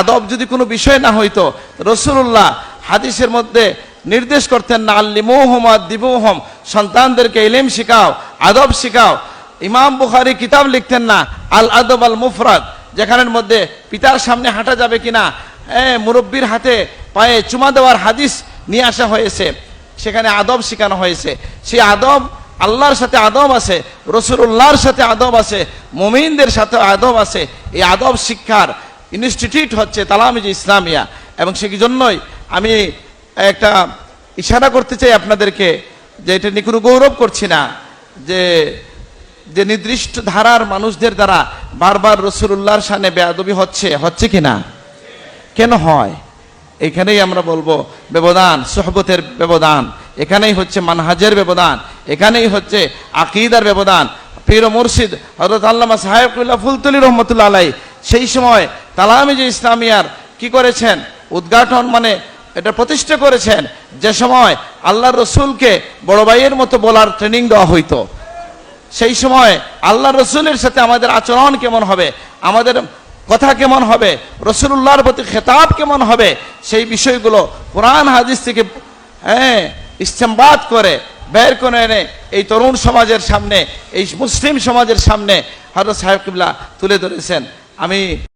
আদব যদি কোনো বিষয় না হইতো রসুল্লাহ হাদিসের মধ্যে নির্দেশ করতেন না আল্লিমোহম দিবুহম, সন্তানদেরকে ইলিম শিখাও, আদব শিখাও। ইমাম বুখারি কিতাব লিখতেন না, আল আদব আল মুফরাদ, যেখানের মধ্যে পিতার সামনে হাঁটা যাবে কিনা হ্যাঁ মুরব্বীর হাতে পায়ে চুমা দেওয়ার হাদিস নিয়ে আসা হয়েছে, সেখানে আদব শেখানো হয়েছে। সেই আদব আল্লাহর সাথে আদব আছে রসুল্লাহর সাথে আদব আছে, মুমিনদের সাথে আদব আছে, এই আদব শিক্ষার ইনস্টিটিউট হচ্ছে তালামিজ ইসলামিয়া। এবং সেই জন্যই? আমি একটা ইশারা করতে চাই আপনাদেরকে যে এটা নিয়ে কোনো গৌরব করছি না, যে যে নির্দিষ্ট ধারার মানুষদের দ্বারা বারবার রসুল্লাহর সামনে বেয়াদবি হচ্ছে হচ্ছে কি না? কেন হয়? এখানেই আমরা বলব ব্যবধান, সোহবতের ব্যবধান, এখানেই হচ্ছে মানহাজের ব্যবধান, এখানেই হচ্ছে আকিদার ব্যবধান। পীর মুর্শিদ হজরত আল্লামা সাহেবুল্লাহ ফুলতলি রহমতুল্লাহ আলাই সেই সময় তালামিজ ইসলামিয়ার কি করেছেন? উদ্ঘাটন মানে এটা প্রতিষ্ঠা করেছেন। যে সময় আল্লাহ রসুলকে বড় ভাইয়ের মতো বলার ট্রেনিং দেওয়া হইতো। সেই সময় আল্লাহ রসুলের সাথে আমাদের আচরণ কেমন হবে? আমাদের কথা কেমন হবে? রসুল্লাহর প্রতি খেতাব কেমন হবে? সেই বিষয়গুলো কোরআন হাদিস থেকে হ্যাঁ ইস্তেমবাদ করে বের করে এনে এই তরুণ সমাজের সামনে, এই মুসলিম সমাজের সামনে হরত সাহেব কিবলা তুলে ধরেছেন। আমি